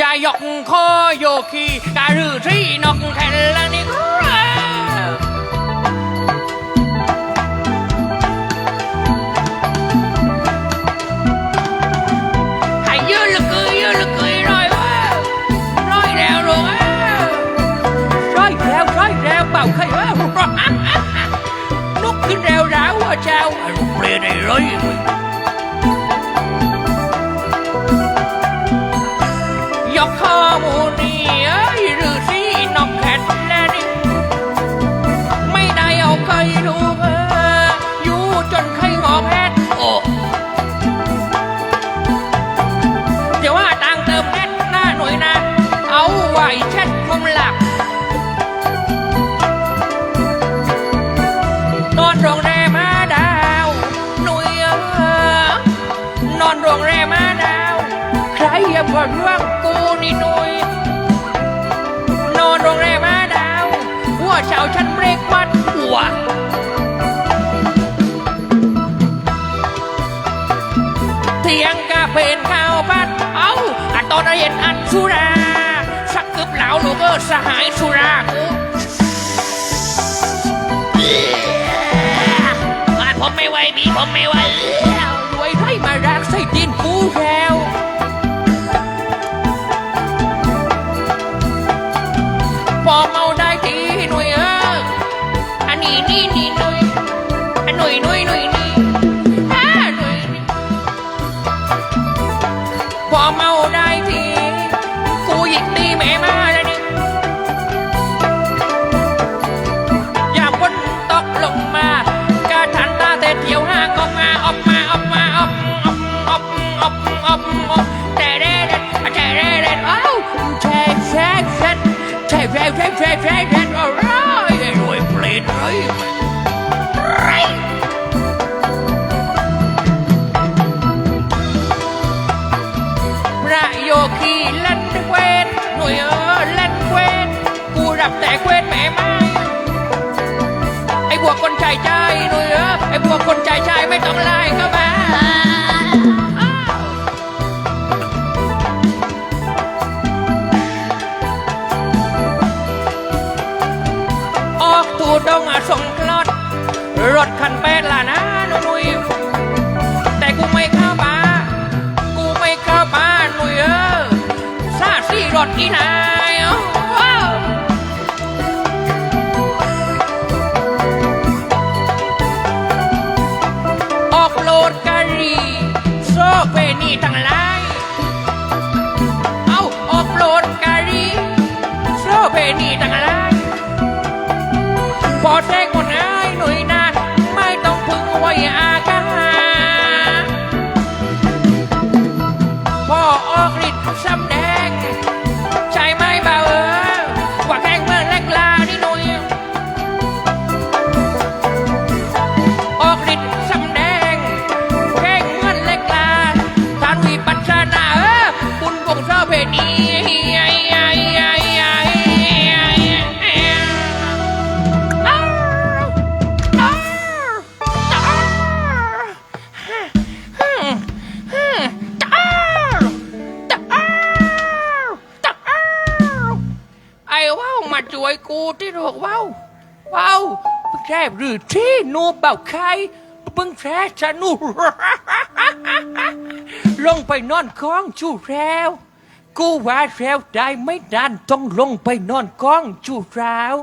จะยกคอโยคีการือที่นกแทนละนี่ให้ยืนลึกยยืนลึกยร้อยว่าร้อยแล้วลูกเอ้ยร้อยแล้วร้อยแล้วเป่าใครวะลุกขึ้นเร็วร้าวว่าเจ้าลูกเลยนไอ้ร้อย I'm aburrido. ียงกาเป็นข้าวปัดเอาอันตอนเย็นอันสุราสักกึบเหลาลูกเออสหายสุรากูอะผมไม่ไหวพี่ผมไม่ไหวแล้วรวยไรมารักใส่ดินกูแล้วพอเมาได้ทีหนุ่ยเอออันนี้นี่นี่หนุ่ย แช่แช่แช่อะไรรวยเปลี่ยนเลยไรพระโยคีเล่นเวทหน่วยเออเล่นเวทกูรับแต่เวทแม่ไม้ไอ้พวกคนใจใจหนุ่ยเออไอ้พวกคนใจใจไม่ต้องไล่ก็มา ดงอะสงกลอดรถคันเป็ดล่ะนะหนุ่ยแต่กูไม่เข้ามากูไม่เข้ามาหนุ่ยเออซาซี่รถอีนา พ่อากาพอออกฤทธิ์สำแดงใช่ไหมบ่าวเออว่าแข่งเมื่อเล็กลานี่หนุ่ยออกฤทธิ์สำแดงแข่งเมื่อเล็กลาทานวิปัสสนาเออบุญวงเจ้าเพณี ช่วยกูที่หรกว้าวว้าวแค่หรือที่นูเบาใครเพิ่งแค่จะนู ลงไปนอนค้องจูแล้ว กูว่าแล้วได้ไม่ดันต้องลงไปนอนกล้องจูแล้ว